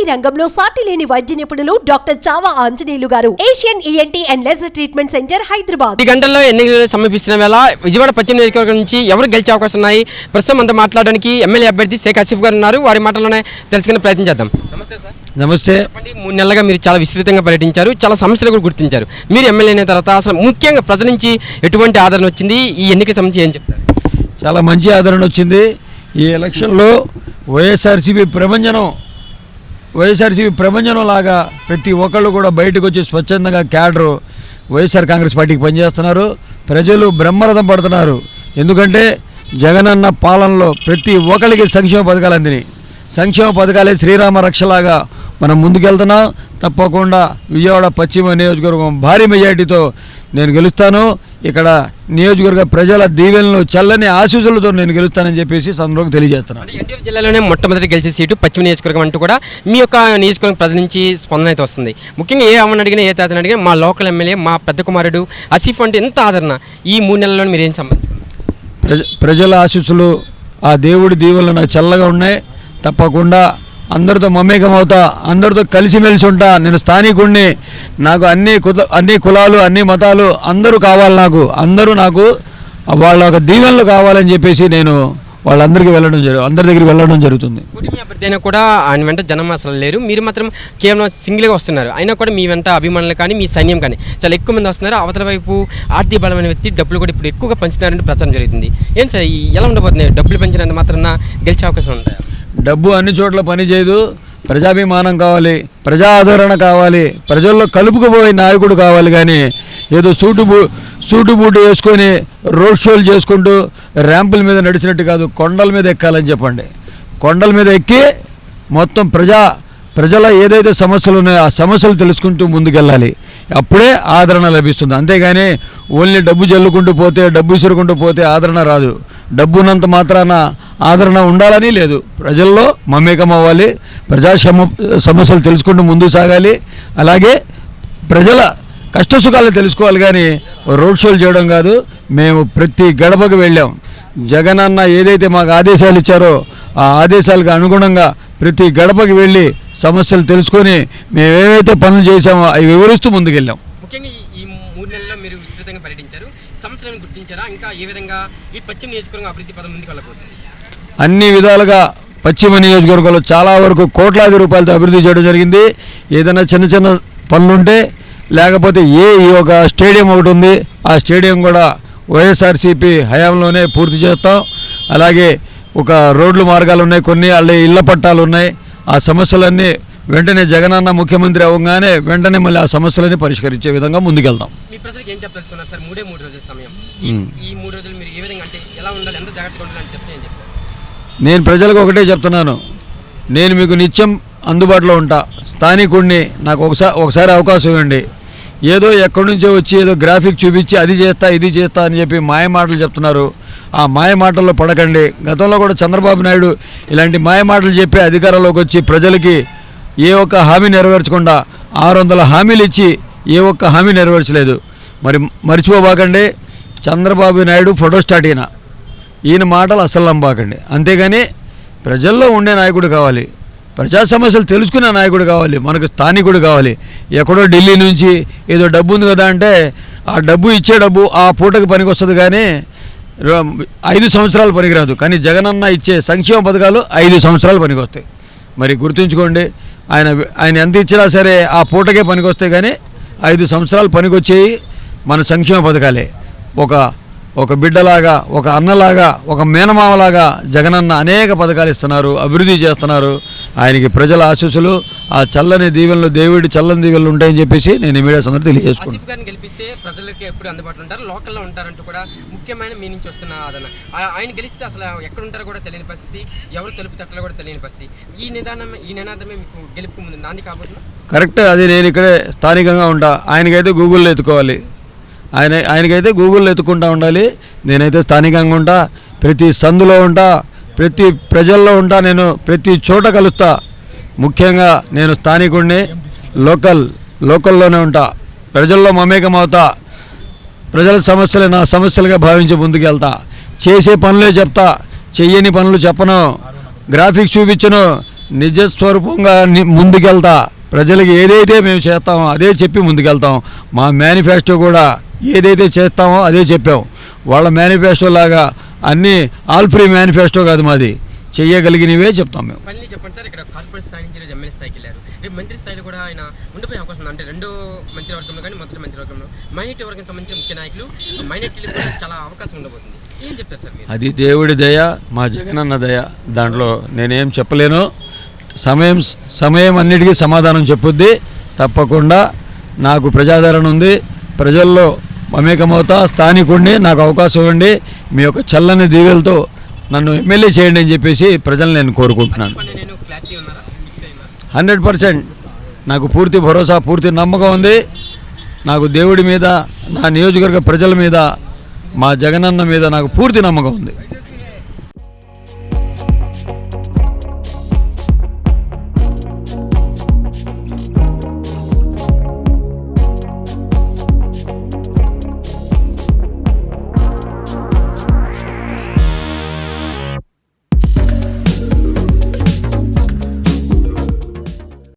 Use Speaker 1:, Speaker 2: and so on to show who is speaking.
Speaker 1: ENT రంగంలో సాటి లేని వైద్య నిపుణులు doctor Chava Anjaneyulu garu. Asian ENT and laser treatment centre Hyderabad.
Speaker 2: ఈ గంటల్లో ఎన్నికలు సమీపిస్తున్న వేళ విజయవాడ పశ్చిమ నియోజకవర్గం నుంచి ఎవరు గెలిచే అవకాశం ఉన్నాయి? ప్రస్తుతం అంతా మాట్లాడడానికి ఎమ్మెల్యే అభ్యర్థి షేక్ ఆసిఫ్ గారు ఉన్నారు. వారి మాటల్లోనే తెలుసుకునే ప్రయత్నం చేద్దాం. నమస్తే సార్.
Speaker 3: నమస్తే.
Speaker 2: చెప్పండి మూడు నెలలుగా మీరు చాలా విస్తృతంగా పర్యటించారు. చాలా సమస్యలు కూడా గుర్తించారు. మీరు ఎమ్మెల్యే అయిన తర్వాత అసలు ముఖ్యంగా ప్రజల నుంచి ఎటువంటి ఆదరణ వచ్చింది? ఈ ఎన్నిక సంబంధించి ఏం చెప్తారు?
Speaker 3: చాలా మంచి ఆదరణ వచ్చింది. ఈ ఎలక్షన్లో వైఎస్ఆర్సీపీ ప్రభంజనం వైఎస్ఆర్సీపీ ప్రభంజనం లాగా ప్రతి ఒక్కళ్ళు కూడా బయటకు వచ్చి స్వచ్ఛందంగా క్యాడరు వైఎస్ఆర్ కాంగ్రెస్ పార్టీకి పనిచేస్తున్నారు. ప్రజలు బ్రహ్మరథం పడుతున్నారు. ఎందుకంటే జగనన్న పాలనలో ప్రతి ఒక్కరికి సంక్షేమ పథకాలు అందినాయి. సంక్షేమ పథకాలే శ్రీరామ రక్షలాగా మనం ముందుకెళ్తున్నాం. తప్పకుండా విజయవాడ పశ్చిమ నియోజకవర్గం భారీ మెజార్టీతో నేను గెలుస్తాను. ఇక్కడ నియోజకవర్గ ప్రజల దీవెనలు చల్లని ఆశీస్సులతో నేను గెలుస్తానని చెప్పేసి సందర్భంగా తెలియజేస్తున్నాను.
Speaker 2: ఎన్టీఆర్ జిల్లాలోనే మొట్టమొదటి గెలిచే సీటు పశ్చిమ నియోజకవర్గం అంటూ కూడా మీ యొక్క నియోజకవర్గం ప్రజల నుంచి స్పందన అయితే వస్తుంది. ముఖ్యంగా ఏ అమ్మని అడిగినా ఏ తాతని అడిగినా మా లోకల్ ఎమ్మెల్యే మా పెద్ద కుమారుడు ఆసిఫ్ అంటే ఎంత ఆదరణ? ఈ మూడు నెలల్లో మీరు ఏం సంబంధించి
Speaker 3: ప్రజ ప్రజల ఆశీస్సులు ఆ దేవుడి దీవెనలు నాకు చల్లగా ఉన్నాయి. తప్పకుండా అందరితో మమేకం అవుతా అందరితో కలిసిమెలిసి ఉంటా. నేను స్థానికుడిని నాకు అన్ని కుల అన్ని కులాలు అన్ని మతాలు అందరూ కావాలి నాకు. అందరూ నాకు వాళ్ళ ఒక దీవెనలు కావాలని చెప్పేసి నేను వాళ్ళందరికీ వెళ్ళడం జరుగు అందరి దగ్గరికి వెళ్ళడం జరుగుతుంది.
Speaker 2: కూటమి అభ్యర్థి అయినా కూడా ఆయన వెంట జనం అసలు లేరు. మీరు మాత్రం కేవలం సింగిల్గా వస్తున్నారు. అయినా కూడా మీ వెంట అభిమానులు కానీ మీ సైన్యం కానీ చాలా ఎక్కువ మంది వస్తున్నారు. అవతల వైపు ఆర్థిక బలమైన వ్యక్తి డబ్బులు కూడా ఇప్పుడు ఎక్కువగా పంచుతున్నారంటే ప్రచారం జరుగుతుంది. ఏం సార్ ఎలా ఉండబోతుంది డబ్బులు పెంచినంత మాత్రం గెలిచే అవకాశం ఉంటాయి?
Speaker 3: డబ్బు అన్ని చోట్ల పని చేయదు. ప్రజాభిమానం కావాలి ప్రజా ఆదరణ కావాలి ప్రజల్లో కలుపుకుపోయే నాయకుడు కావాలి కానీ ఏదో సూటు బూ సూటు బూటు వేసుకొని రోడ్ షోలు చేసుకుంటూ ర్యాంపుల మీద నడిచినట్టు కాదు కొండల మీద ఎక్కాలని చెప్పండి. కొండల మీద ఎక్కి మొత్తం ప్రజా ప్రజల ఏదైతే సమస్యలు ఉన్నాయో ఆ సమస్యలు తెలుసుకుంటూ ముందుకెళ్ళాలి. అప్పుడే ఆదరణ లభిస్తుంది. అంతేగాని ఓన్లీ డబ్బు చల్లుకుంటూ పోతే డబ్బు ఇసురుకుంటూ పోతే ఆదరణ రాదు. డబ్బు ఉన్నంత మాత్రాన ఆదరణ ఉండాలని లేదు. ప్రజల్లో మమేకం అవ్వాలి. ప్రజా సమస్యలు తెలుసుకుంటూ ముందు సాగాలి. అలాగే ప్రజల కష్టసుఖాలు తెలుసుకోవాలి కానీ రోడ్ షోలు చేయడం కాదు. మేము ప్రతి గడపకు వెళ్ళాం. జగన్ అన్న ఏదైతే మాకు ఆదేశాలు ఇచ్చారో ఆ ఆదేశాలకు అనుగుణంగా ప్రతి గడపకి వెళ్ళి సమస్యలు తెలుసుకొని మేము ఏవైతే పనులు చేశామో అవి వివరిస్తూ ముందుకెళ్ళాం.
Speaker 2: ముఖ్యంగా ఈ మూడు నెలల్లో మీరు విస్తృతంగా పర్యటించారు. సమస్యలను గుర్తించారా? ఇంకా ఏ విధంగా ఈ పశ్చిమ నియోజకవర్గం అభివృద్ధి పదం ముందుకు వెళ్ళబోతుంది?
Speaker 3: అన్ని విధాలుగా పశ్చిమ నియోజకవర్గంలో చాలా వరకు కోట్లాది రూపాయలతో అభివృద్ధి చేయడం జరిగింది. ఏదైనా చిన్న చిన్న పనులుంటే లేకపోతే ఏ ఈ ఒక స్టేడియం ఒకటి ఉంది ఆ స్టేడియం కూడా వైఎస్ఆర్సీపీ హయాంలోనే పూర్తి చేస్తాం. అలాగే ఒక రోడ్లు మార్గాలు ఉన్నాయి కొన్ని అల్లి ఇళ్ళ పట్టాలు ఉన్నాయి. ఆ సమస్యలన్నీ వెంటనే జగనన్న ముఖ్యమంత్రి అవ్వగానే వెంటనే మళ్ళీ ఆ సమస్యలన్నీ పరిష్కరించే విధంగా ముందుకెళ్తాం.
Speaker 2: మీ ప్రజలకు ఏం చెప్పదలుచుకున్నారు సార్? మూడే మూడు రోజుల సమయం. ఈ మూడు రోజులు మీరు ఏ విధంగా అంటే ఎలా ఉండాలి ఎంత జాగ్రత్తగా ఉండాలి అని చెప్తే
Speaker 3: నేను ప్రజలకు ఒకటే చెప్తున్నాను. నేను మీకు నిత్యం అందుబాటులో ఉంటా. స్థానికుడిని నాకు ఒకసారి ఒకసారి అవకాశం ఇవ్వండి. ఏదో ఎక్కడి నుంచో వచ్చి ఏదో గ్రాఫిక్ చూపించి అది చేస్తా ఇది చేస్తా అని చెప్పి మాయ మాటలు చెప్తున్నారు. ఆ మాయ మాటల్లో పడకండి. గతంలో కూడా చంద్రబాబు నాయుడు ఇలాంటి మాయ మాటలు చెప్పి అధికారంలోకి వచ్చి ప్రజలకి ఏ ఒక్క హామీ నెరవేర్చకుండా ఆరు వందల హామీలు ఇచ్చి ఏ ఒక్క హామీ నెరవేర్చలేదు. మరి మర్చిపోబాకండి. చంద్రబాబు నాయుడు ఫోటో స్టార్ట్ అయినా. ఈయన మాటలు అస్సలు నమ్మకండి. అంతేగాని ప్రజల్లో ఉండే నాయకుడు కావాలి. ప్రజా సమస్యలు తెలుసుకునే నాయకుడు కావాలి. మనకు స్థానికుడు కావాలి. ఎక్కడో ఢిల్లీ నుంచి ఏదో డబ్బు ఉంది కదా అంటే ఆ డబ్బు ఇచ్చే డబ్బు ఆ పూటకి పనికి వస్తుంది కానీ ఐదు సంవత్సరాలు పనికిరాదు. కానీ జగనన్న ఇచ్చే సంక్షేమ పథకాలు ఐదు సంవత్సరాలు పనికి వస్తాయి మరి గుర్తుంచుకోండి ఆయన ఆయన ఎంత ఇచ్చినా సరే ఆ పూటకే పనికి వస్తాయి కానీ ఐదు సంవత్సరాలు పనికొచ్చేవి మన సంక్షేమ పథకాలే. ఒక ఒక బిడ్డలాగా ఒక అన్నలాగా ఒక మేనమామలాగా జగనన్న అనేక పథకాలు ఇస్తున్నారు అభివృద్ధి చేస్తున్నారు. ఆయనకి ప్రజల ఆశీస్సులు ఆ చల్లని దీవెనలు దేవుడి చల్లని దీవెనలు ఉంటాయని చెప్పేసి నేను మీడియా సందర్భం
Speaker 2: గారిని గెలిపిస్తే ప్రజలకి ఎప్పుడు అందుబాటులో ఉంటారు? లోకల్లో ఉంటారంటూ కూడా ముఖ్యమైన మీ నుంచి వస్తున్న ఆ- ఆయన గెలిస్తే అసలు ఎక్కడ ఉంటారో కూడా తెలియని పరిస్థితి ఎవరు తెలుపు తట్టలో కూడా తెలియని పరిస్థితి. ఈ నిదానం ఈ నినాదమే మీకు గెలుపుకు ముందు నాంది కాబోతున్నా?
Speaker 3: కరెక్ట్ అది నేను ఇక్కడే స్థానికంగా ఉంటా. ఆయనకైతే గూగుల్లో ఎత్తుకోవాలి. ఆయన ఆయనకైతే గూగుల్లో ఎత్తుకుంటా ఉండాలి. నేనైతే స్థానికంగా ఉంటా ప్రతి సందులో ఉంటా ప్రతి ప్రజల్లో ఉంటా నేను ప్రతి చోట కలుస్తా. ముఖ్యంగా నేను స్థానికుడిని లోకల్ లోకల్లోనే ఉంటా. ప్రజల్లో మమేకం అవుతా. ప్రజల సమస్యలు నా సమస్యలుగా భావించి ముందుకెళ్తా. చేసే పనులే చెప్తా. చెయ్యని పనులు చెప్పను. గ్రాఫిక్స్ చూపించను. నిజస్వరూపంగా ముందుకెళ్తా. ప్రజలకు ఏదైతే మేము చేస్తామో అదే చెప్పి ముందుకెళ్తాం. మా మేనిఫెస్టో కూడా ఏదైతే చేస్తామో అదే చెప్పాం. వాళ్ళ మేనిఫెస్టో లాగా అన్నీ ఆల్ ఫ్రీ మేనిఫెస్టో కాదు మాది. చెయ్యగలిగినవే చెప్తాం మేము.
Speaker 2: చెప్పండి సార్ ఇక్కడ కార్పొరేట్ స్థాయి నుంచి ఈరోజు ఎమ్మెల్యే స్థాయికి వెళ్ళారు. రేపు మంత్రి స్థాయిలో కూడా ఆయన ఉండిపోయే అవకాశం ఉంది. అంటే రెండో మంత్రివర్గంలో కానీ మొదటి మంత్రివర్గంలో. మైనార్టీ వర్గం సంబంధించిన ముఖ్య నాయకులు మైనార్టీలకు కూడా చాలా అవకాశం ఉండబోతుంది. ఏం చెప్తారు సార్ మీరు?
Speaker 3: అది దేవుడి దయ మా జగనన్న దయ. దాంట్లో నేనేం చెప్పలేను. సమయం సమయం అన్నిటికీ సమాధానం చెప్పుద్ది. తప్పకుండా నాకు ప్రజాదరణ ఉంది. ప్రజల్లో మమేకమవుతా స్థానికుడిని నాకు అవకాశం ఇవ్వండి. మీ యొక్క చల్లని దీవెలతో నన్ను ఎమ్మెల్యే చేయండి అని చెప్పేసి ప్రజలు నేను కోరుకుంటున్నాను. Hundred percent. నాకు పూర్తి భరోసా పూర్తి నమ్మకం ఉంది. నాకు దేవుడి మీద నా నియోజకవర్గ ప్రజల మీద మా జగనన్న మీద నాకు పూర్తి నమ్మకం ఉంది.